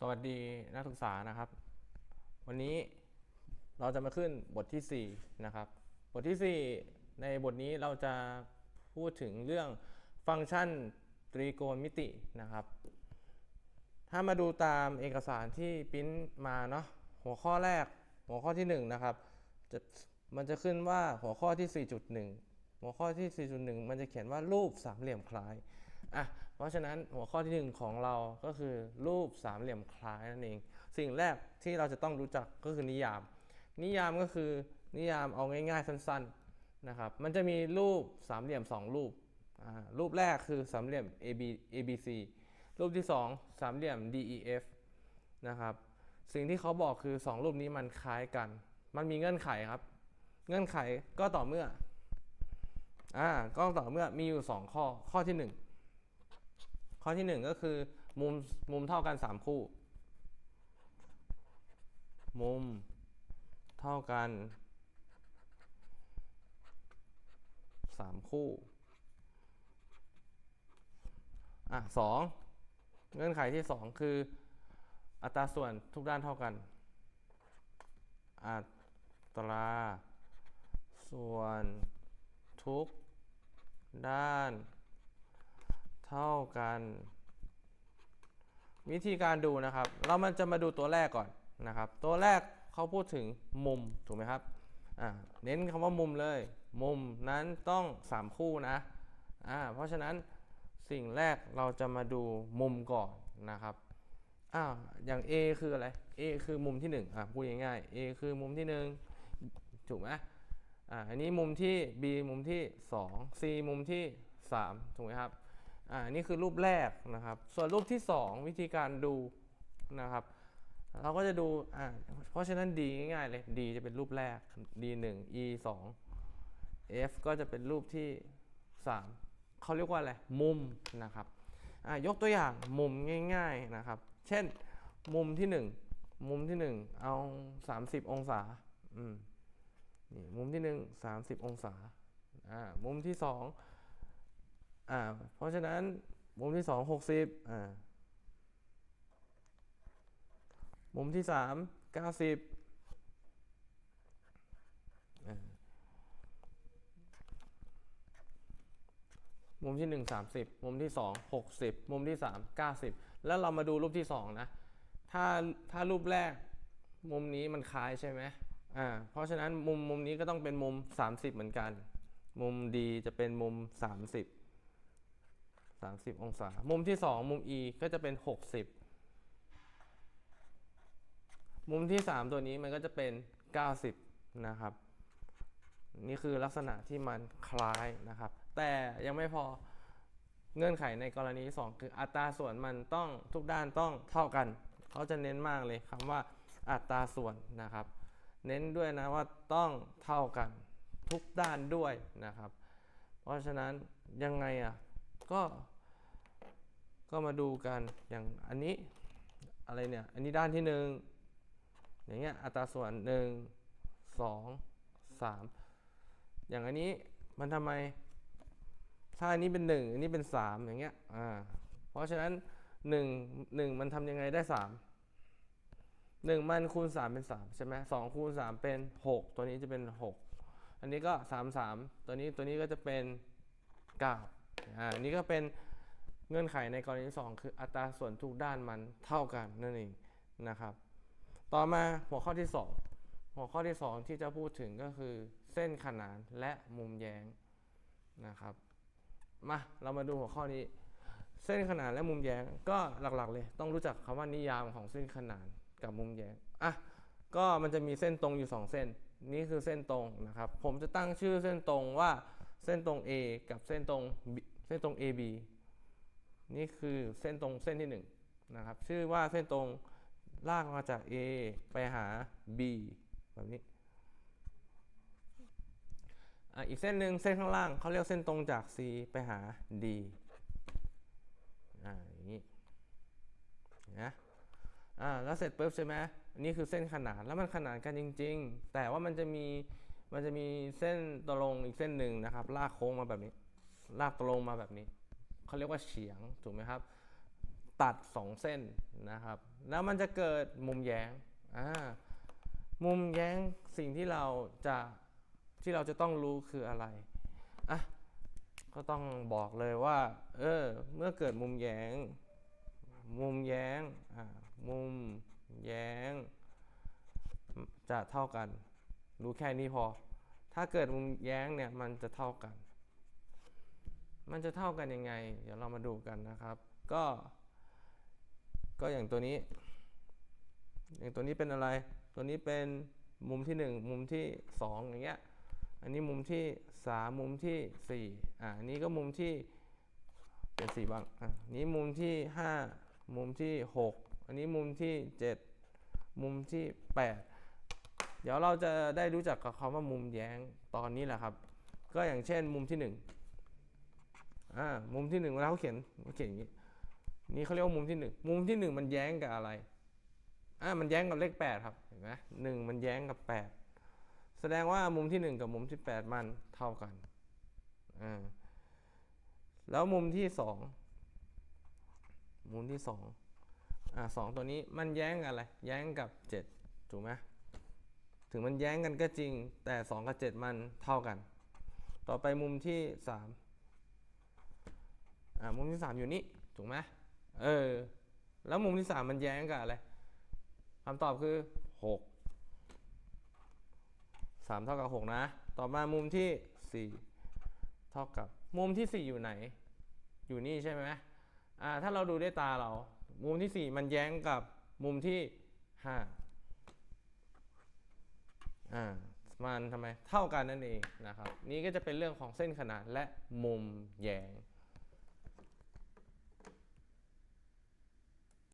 สวัสดีนักศึกษานะครับ วันนี้เราจะมาขึ้นบทที่ 4 นะครับ บทที่ 4 ในบทนี้เราจะพูดถึงเรื่องฟังก์ชันตรีโกณมิตินะครับ ถ้ามาดูตามเอกสารที่ปริ้นมาเนาะหัวข้อแรกหัวข้อที่ 1 นะครับจะมันจะขึ้นว่าหัวข้อที่ 4.1 หัวข้อที่ 4.1 มันจะเขียนว่ารูปสามเหลี่ยมคล้าย อะเพราะฉะนั้นหัวข้อที่ 1 ของเราก็คือรูปสามเหลี่ยมคล้ายนั่นเอง สิ่งแรกที่เราจะต้องรู้จักก็คือนิยาม นิยามก็คือนิยามเอาง่ายๆสั้นๆนะครับมันจะมีรูปสามเหลี่ยม 2 รูปรูปแรกคือสามเหลี่ยม AB ABC รูปที่ 2 สามเหลี่ยม DEF นะครับสิ่งที่เขาบอกคือ 2 รูปนี้มันคล้ายกัน มันมีเงื่อนไขครับ เงื่อนไขก็ต่อเมื่ออ่าก็ต่อเมื่อมีอยู่ 2 ข้อข้อที่ 1 ข้อที่ 1 ก็คือมุมมุมเท่ากัน 3 คู่ มุมเท่ากัน 3 คู่อะสองเงื่อนไขที่ 2 คือ อัตราส่วนทุกด้านเท่ากัน อัตราส่วนทุกด้าน เท่ากัน วิธีการดูนะครับ เรามันจะมาดูตัวแรกก่อนนะครับ ตัวแรกเขาพูดถึงมุมถูกไหมครับเน้นคำว่ามุมเลย มุมนั้นต้อง 3 คู่นะอ่าเพราะฉะนั้นสิ่งแรกเราจะมาดูมุมก่อนนะครับอ้าวอย่าง A คืออะไร A คือมุมที่1อะพูดง่ายๆ A คือมุมที่ 1 ถูกไหมอ่าอันนี้มุมที่ B มุมที่ 2 C มุมที่ 3 ถูกไหมครับ อ่านี่คือรูปแรกนะครับ ส่วนรูปที่ 2 วิธีการดูนะครับ เราก็จะดูอ่าเพราะฉะนั้น D ง่ายๆเลย D จะเป็นรูปแรก D 1 E 2 F ก็จะเป็นรูปที่ 3 เขาเรียกว่าอะไร มุมนะครับอ่ายกตัวอย่างมุมง่ายๆนะครับ เช่นมุมที่ 1 มุมที่ 1 เอา 30 องศาอืมนี่มุมที่ 1 30 องศาอ่ามุมที่ 2 อ่าเพราะฉะนั้นมุมที่2 60อ่ามุมที่สามเก้าสิบมุมที่หนึ่งสามสิบมุมที่สองหกสิบมุมที่สามเก้าสิบแล้วเรามาดูรูปที่สองนะ ถ้าถ้ารูปแรกมุมนี้มันคล้ายใช่ไหมอ่าเพราะฉะนั้นมุมมุมนี้ก็ต้องเป็นมุม 30 เหมือนกัน มุมดีจะเป็นมุม 30 30 องศา มุมที่ 2 มุม E ก็จะเป็น 60 มุมที่ 3 ตัวนี้มันก็จะเป็น 90 นะครับ นี่คือลักษณะที่มันคล้ายนะครับ แต่ยังไม่พอเงื่อนไขในกรณี 2 คืออัตราส่วนมันต้องทุกด้านต้องเท่ากัน เขาจะเน้นมากเลยคำว่าอัตราส่วนนะครับ เน้นด้วยนะว่าต้องเท่ากันทุกด้านด้วยนะครับ เพราะฉะนั้นยังไงอะก็ ก็มาดูกันอย่างอันนี้อะไรเนี่ย อันนี้ด้านที่หนึ่งอย่างเงี้ยอัตราส่วน1 2 3อย่างอันนี้มันทำไม ถ้าอันนี้เป็น1อันนี้เป็น3อย่างเงี้ยอ่าเพราะฉะนั้น1 1มันทำยังไงได้3 1มันคูณ3เป็น3ใช่ไหม2คูณ3เป็น6ตัวนี้จะเป็น6อันนี้ก็3 3ตัวนี้ตัวนี้ก็จะเป็น9อ่าอันนี้ก็เป็น เงื่อนไขในกรณีที่2คืออัตราส่วนทุกด้านมันเท่ากันนั่นเองนะครับ ต่อมาหัวข้อที่ 2 หัวข้อที่ 2 ที่จะพูดถึงก็คือเส้นขนานและมุมแย้งนะครับมาเรามาดูหัวข้อนี้ เส้นขนานและมุมแย้งก็หลักๆ เลย ต้องรู้จักคำว่านิยามของเส้นขนานกับมุมแย้งอะก็มันจะมีเส้นตรงอยู่ 2 เส้น นี่คือเส้นตรงนะครับ ผมจะตั้งชื่อเส้นตรงว่าเส้นตรง A กับเส้นตรง B เส้นตรง AB นี่คือเส้นตรงเส้นที่1นะครับชื่อว่าเส้นตรงลากมาจาก A ไปหา B แบบนี้อะอีกเส้นหนึ่งเส้นข้างล่างเขาเรียกเส้นตรงจาก C ไปหา D อ่าอย่างนี้นะอ่าแล้วเสร็จปุ๊บใช่ไหมนนี้คือเส้นขนานแล้วมันขนานกันจริง ๆ แต่ว่ามันจะมีมันจะมีเส้นตรงอีกเส้นหนึ่งนะครับ ลากโค้งมาแบบนี้ ลากตรงมาแบบนี้ เขาเรียกว่าเฉียงถูกไหมครับ ตัดสองเส้นนะครับ แล้วมันจะเกิดมุมแย้งอ่ามุมแย้งสิ่งที่เราจะที่เราจะต้องรู้คืออะไรอะก็ต้องบอกเลยว่า เออ เมื่อเกิดมุมแย้ง มุมแย้งอ่ามุมแย้ง จะเท่ากัน รู้แค่นี้พอ ถ้าเกิดมุมแย้งเนี่ยมันจะเท่ากัน มันจะเท่ากันยังไง เดี๋ยวเรามาดูกันนะครับ ก็ ก็อย่างตัวนี้ อย่างตัวนี้เป็นอะไร ตัวนี้เป็นมุมที่ 1 มุมที่ 2 อย่างเงี้ย อันนี้มุมที่ 3 มุมที่ 4 อ่าอันนี้ก็มุมที่เป็น4บ้าง อะนนี้มุมที่ 5 มุมที่ 6 อันนี้มุมที่ 7 มุมที่ 8 เดี๋ยวเราจะได้รู้จักกับคำว่ามุมแย้งตอนนี้แหละครับ ก็อย่างเช่นมุมที่ 1 อ่ามุมที่หนึ่งเวลาเขาเขียนเขาเขียนอย่างนี้ นี่เขาเรียกว่ามุมที่หนึ่งมุมที่หนึ่งมันแย้งกับอะไรอ่ามันแย้งกับเลขแปดครับเห็นไหมหนึ่งมันแย้งกับแปดแสดงว่ามุมที่หนึ่งกับมุมที่แปดมันเท่ากันอ่าแล้วมุมที่สองมุมที่สองอ่าสองตัวนี้มันแย้งกับอะไร แย้งกับเจ็ดถูกไหมถึงมันแย้งกันก็จริง แต่สองกับเจ็ดมันเท่ากัน ต่อไปมุมที่สาม อ่ามุมที่สามอยู่นี่ถูกไหมเออ แล้วมุมที่สามมันแย้งกับอะไรคำตอบคือหกสามเท่ากับหกนะ ต่อมามุมที่สี่เท่ากับ มุมที่สี่อยู่ไหน อยู่นี่ใช่ไหมอ่าถ้าเราดูด้วยตาเรา มุมที่สี่มันแย้งกับมุมที่ห้าอ่ามันทำไมเท่ากันนั่นเองนะครับ นี่ก็จะเป็นเรื่องของเส้นขนาดและมุมแย้ง